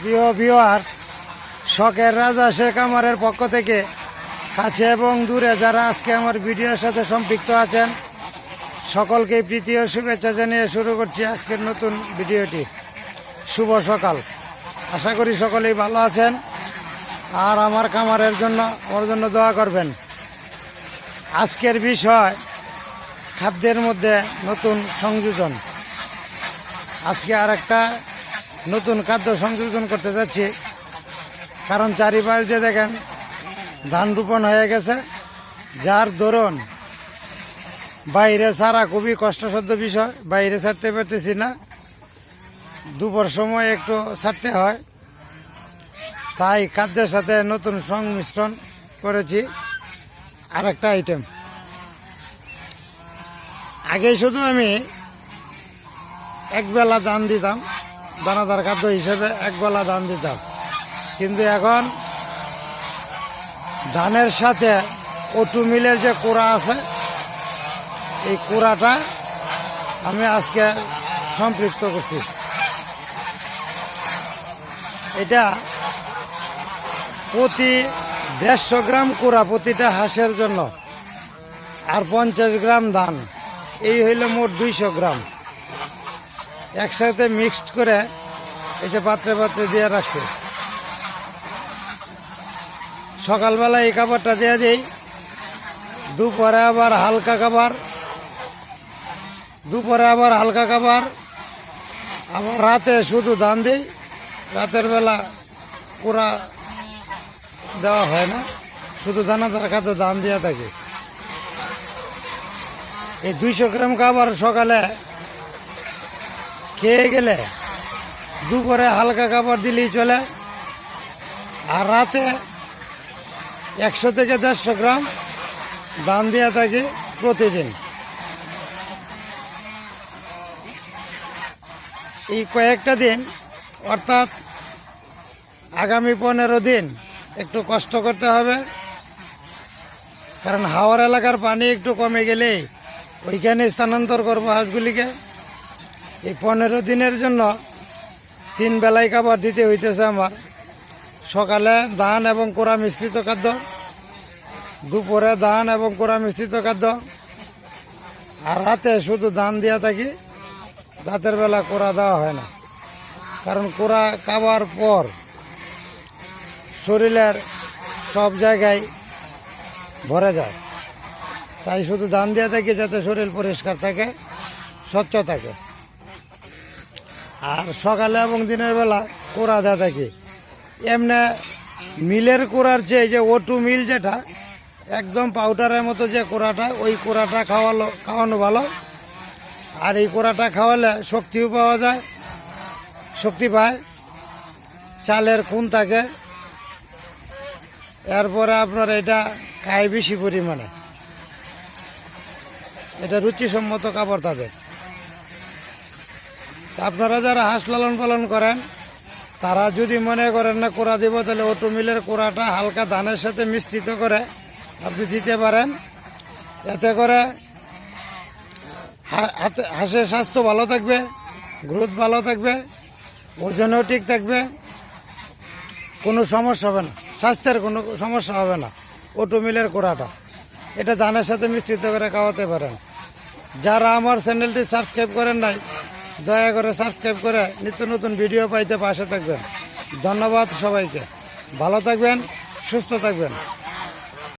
প্রিয় ভিওয়ার্স শখের রাজা শেখ আমারের পক্ষ থেকে কাছে এবং দূরে যারা আজকে আমার ভিডিওর সাথে সম্পৃক্ত আছেন, সকলকে প্রীতি ও শুভেচ্ছা জানিয়ে শুরু করছি আজকের নতুন ভিডিওটি। শুভ সকাল। আশা করি সকলেই ভালো আছেন আর আমার কামারের জন্য ওর জন্য দোয়া করবেন। আজকের বিষয়, খাদ্যের মধ্যে নতুন সংযোজন। আজকে আর একটা নতুন খাদ্য সংযোজন করতে যাচ্ছি। কারণ চারিপাশ যে দেখেন, ধান রোপণ হয়ে গেছে। যার দরুন বাইরে ছাড়া খুবই কষ্টসাধ্য বিষয়, বাইরে ছাড়তে পারতেছি না। দুপুর সময় একটু ছাড়তে হয়। তাই খাদ্যের সাথে নতুন সংমিশ্রণ করেছি। আর একটা আইটেম আগে শুধু আমি একবেলা দান দিতাম। দানাদার খাদ্য হিসেবে একবেলা দান দিতাম। কিন্তু এখন ধানের সাথে ওটু মিলের যে কোড়া আছে, এই কোড়াটা আমি আজকে সম্পৃক্ত করছি। এটা প্রতি দেড়শো গ্রাম কোড়া প্রতিটা হাঁসের জন্য, আর পঞ্চাশ গ্রাম ধান। এই হইল মোট দুইশো গ্রাম। একসাথে মিক্সড করে এই যে পাত্রে পাত্রে দিয়ে রাখছে। সকালবেলা এই খাবারটা দেওয়া দিই, দুপুরে আবার হালকা খাবার, দুপুরে আবার হালকা খাবার, আবার রাতে শুধু ধান দিই, রাতের বেলা পুরা দেওয়া হয় না, শুধু দানাদার খাদ্য দান দেওয়া থাকে। এই দুইশো গ্রাম খাবার সকালে খেয়ে গেলে? দুপুরে হালকা খাবার দিলেই চলে। আর রাতে একশো থেকে দেড়শো গ্রাম দান দেওয়া থাকে প্রতিদিন। এই কয়েকটা দিন, অর্থাৎ আগামী পনেরো দিন একটু কষ্ট করতে হবে। কারণ হাওয়ার এলাকার পানি একটু কমে গেলেই ওইখানে স্থানান্তর করব হাঁসগুলিকে। এই পনেরো দিনের জন্য তিন বেলায় খাবার দিতে হইতেছে আমার। সকালে ধান এবং কোড়া মিশ্রিত খাদ্য, দুপুরে ধান এবং কোড়া মিশ্রিত খাদ্য, আর রাতে শুধু ধান দিয়া থাকি, রাতের বেলা কোড়া দেওয়া হয় না। কারণ কোড়া খাবার পর শরীরের সব জায়গায় ভরে যায়। তাই শুধু ধান দিয়ে থাকি যাতে শরীর পরিষ্কার থাকে, স্বচ্ছ থাকে। আর সকালে এবং দিনের বেলা কোড়া দেওয়া থাকে। এমনি মিলের কোড়ার চেয়ে যে ওটু মিল যেটা, একদম পাউডারের মতো যে কোড়াটা ওই কোড়াটা খাওয়ালো খাওয়ানো ভালো। আর এই কোড়াটা খাওয়ালে শক্তিও পাওয়া যায়, শক্তি পায়, চালের খুন থাকে। এরপরে আপনার এটা খায় বেশি পরিমাণে। এটা রুচিসম্মত খাবার তাদের। আপনারা যারা হাঁস লালন পালন করেন, তারা যদি মনে করেন না কোড়া দিব, তাহলে অটো মিলের কোড়াটা হালকা ধানের সাথে মিশ্রিত করে আপনি দিতে পারেন। এতে করে হাঁসের স্বাস্থ্য ভালো থাকবে, গ্রোথ ভালো থাকবে, ওজনও ঠিক থাকবে, কোনো সমস্যা হবে না, স্বাস্থ্যের কোনো সমস্যা হবে না অটো মিলের কোড়াটা এটা ধানের সাথে মিশ্রিত করে খাওয়াতে পারেন। যারা আমার চ্যানেলটি সাবস্ক্রাইব করেন নাই দয়া করে সাবস্ক্রাইব করে নিত্য নতুন ভিডিও পাইতে পাশে থাকবেন। ধন্যবাদ সবাইকে। ভালো থাকবেন, সুস্থ থাকবেন।